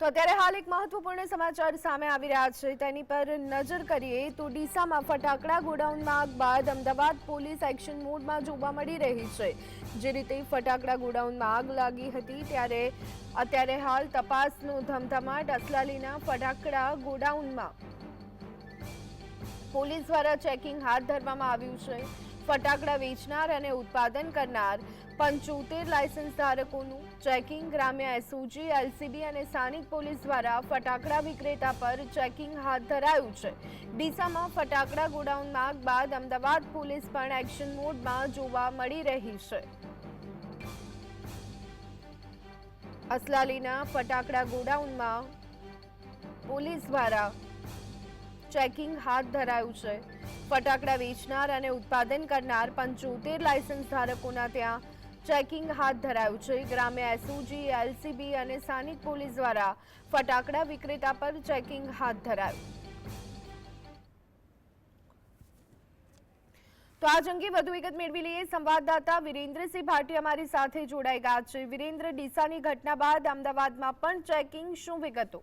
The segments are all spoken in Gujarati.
તો અત્યારે હાલ એક મહત્વપૂર્ણ સમાચાર સામે આવી રહ્યા છે. તેની પર નજર કરીએ તો ડીસામાં ફટાકડા ગોડાઉનમાં આગ બાદ અમદાવાદ પોલીસ એક્શન મોડમાં જોવા મળી રહી છે. જે રીતે ફટાકડા ગોડાઉનમાં આગ લાગી હતી ત્યારે અત્યારે હાલ તપાસનો ધમધમાટ અસલાલીના ફટાકડા ગોડાઉનમાં. પોલીસ દ્વારા ચેકિંગ હાથ ધરવામાં આવ્યું છે. ફટાકડા વેચનાર અને ઉત્પાદન કરનાર પંચોતેર લાયસન્સ ધારકોનું ચેકિંગ ગ્રામ્ય એસઓજી, એલસીબી અને સ્થાનિક પોલીસ દ્વારા ફટાકડા વિક્રેતા પર ચેકિંગ હાથ ધરાયું છે. ડીસામાં ફટાકડા ગોડાઉન માર્ગ બાદ અમદાવાદ પોલીસ પણ એક્શન મોડમાં જોવા મળી રહી છે. અસલાલીના ફટાકડા ગોડાઉનમાં પોલીસ દ્વારા ચેકિંગ હાથ ધરાયું છે. ફટાકડા વેચનાર અને ઉત્પાદન કરનાર પંચોતેર લાયસન્સ ધારકોના ત્યાં ચેકિંગ હાથ ધરાયું છે. ગ્રામ્ય એસઓજી એલસીબી અને સ્થાનિક પોલીસ દ્વારા ફટાકડા વિક્રેતા પર ચેકિંગ હાથ ધરાયું. તો આજ અંગે વધુ વિગત મેળવી લઈએ. સંવાદદાતા વિરેન્દ્રસિંહ ભાટી અમારી સાથે જોડાઈ ગયા છે. વિરેન્દ્ર, ડીસાની ઘટના બાદ અમદાવાદમાં પણ ચેકિંગ શું વિગતો?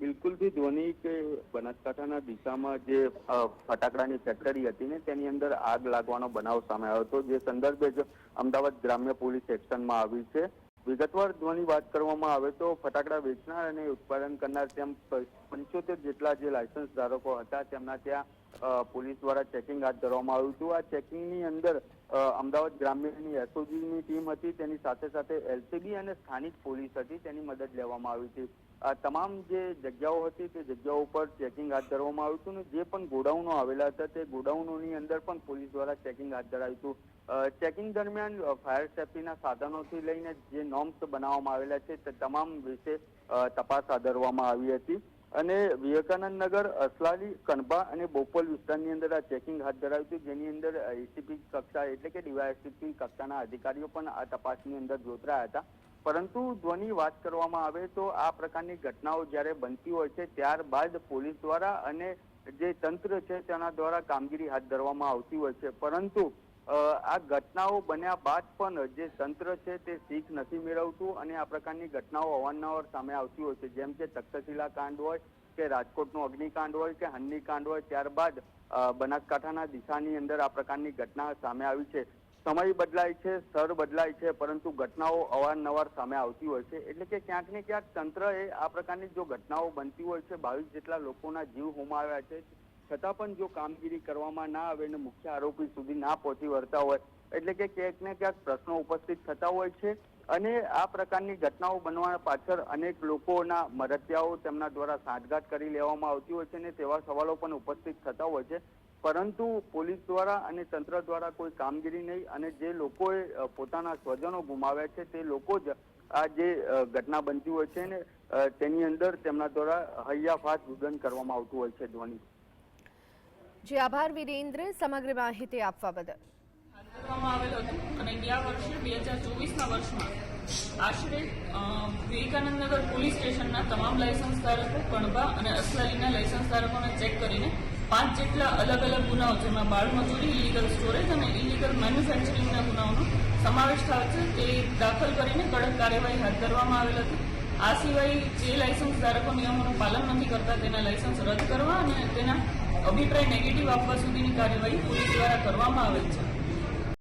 બિલકુલથી ધોની કે બનાસકાંઠાના દિશામાં જે ફટાકડાની ફેક્ટરી હતી ને તેની અંદર આગ લાગવાનો બનાવ સામે આવ્યો હતો. જે સંદર્ભે જ અમદાવાદ ગ્રામ્ય પોલીસ એક્શનમાં આવી છે. વિગતવાર ધ્વની વાત કરવામાં આવે તો ફટાકડા વેચનાર અને ઉત્પાદન કરનાર તેમ પંચોતેર જેટલા જે લાયસન્સ ધારકો હતા, તેમના ત્યાં પોલીસ દ્વારા ચેકિંગ હાથ ધરવામાં આવ્યું હતું. આ ચેકિંગની અંદર અમદાવાદ ગ્રામ્યની એસઓજીની ટીમ હતી, તેની સાથે સાથે એલસીબી અને સ્થાનિક પોલીસ હતી, તેની મદદ લેવામાં આવી હતી. આ તમામ જે જગ્યાઓ હતી, તે જગ્યાઓ ઉપર ચેકિંગ હાથ ધરવામાં આવ્યું હતું ને જે પણ ગોડાઉનો આવેલા હતા, તે ગોડાઉનોની અંદર પણ પોલીસ દ્વારા ચેકિંગ હાથ ધરાયું હતું. ચેકિંગ દરમિયાન ફાયર સેફટીના સાધનોથી લઈને જે નોર્મ્સ બનાવવામાં આવેલા છે, તે તમામ વિશે તપાસ આદરવામાં આવી હતી. અને વિવેકાનંદ નગર અસલાલી કનબા અને બોપલ વિસ્તારની અંદર આ ચેકિંગ હાથ ધરાયું હતું જેની અંદર એસીપી કક્ષા એટલે કે ડીવાયએસપી કક્ષાના અધિકારીઓ પણ આ તપાસની અંદર જોતરાયા હતા. પરંતુ ધ્વની વાત કરવામાં આવે તો આ પ્રકારની ઘટનાઓ જ્યારે બનતી હોય છે, ત્યારબાદ પોલીસ દ્વારા અને જે તંત્ર છે તેના દ્વારા કામગીરી હાથ ધરવામાં આવતી હોય છે. પરંતુ આ ઘટનાઓ બન્યા બાદ પણ જે તંત્ર છે તે શીખ નથી મેળવતું અને આ પ્રકારની ઘટનાઓ અવારનવાર સામે આવતી હોય છે. જેમ કે તક્ષશિલા કાંડ હોય કે રાજકોટનો અગ્નિકાંડ હોય કે હન્નીકાંડ હોય, ત્યારબાદ બનાસકાંઠાના દિશાની અંદર આ પ્રકારની ઘટના સામે આવી છે. સમય બદલાય છે, સ્તર બદલાય છે, પરંતુ ઘટનાઓ અવારનવાર સામે આવતી હોય છે. એટલે કે ક્યાંક ને ક્યાંક તંત્રએ આ પ્રકારની જો ઘટનાઓ બનતી હોય છે, બાવીસ જેટલા લોકોના જીવ હોમાવ્યા છે છતાં પણ જો કામગીરી કરવામાં ના આવે અને મુખ્ય આરોપી સુધી ના પહોંચી વળતા હોય, એટલે કે ક્યાંક ને ક્યાંક પ્રશ્નો ઉપસ્થિત થતા હોય છે અને આ પ્રકારની ઘટનાઓ બનવા પાછળ અનેક લોકોના મરતિયાઓ તેમના દ્વારા સાંઠગાંઠ કરી લેવામાં આવતી હોય છે અને તેવા સવાલો પણ ઉપસ્થિત થતા હોય છે. પરંતુ પોલીસ દ્વારા અને તંત્ર દ્વારા કોઈ કામગીરી નહીં અને જે લોકોએ પોતાના સ્વજનો ગુમાવ્યા છે તે લોકો જ આ જે ઘટના બનતી હોય છે ને તેની અંદર તેમના દ્વારા હૈયાફાત રુદન કરવામાં આવતું હોય છે ધ્વનિ. જી આભાર વિરેન્દ્ર, સમગ્ર માહિતી આપવા બદલ. આવેલ હતું અને ગયા વર્ષે બે હજાર ચોવીસના વર્ષમાં આશરે વિવેકાનંદનગર પોલીસ સ્ટેશનના તમામ લાયસન્સ ધારકો કણબા અને અસલાલીના લાયસન્સ ધારકોને ચેક કરીને પાંચ જેટલા અલગ અલગ ગુનાઓ, જેમાં બાળમજૂરી ઇલીગલ સ્ટોરેજ અને ઇલીગલ મેન્યુફેક્ચરિંગના ગુનાઓનો સમાવેશ થાય છે, તે દાખલ કરીને કડક કાર્યવાહી હાથ ધરવામાં આવેલ હતી. આ સિવાય જે લાયસન્સ ધારકો નિયમોનું પાલન નથી કરતા, તેના લાયસન્સ રદ કરવા અને તેના અભિપ્રાય નેગેટિવ આપવા સુધીની કાર્યવાહી પોલીસ દ્વારા કરવામાં આવેલ છે.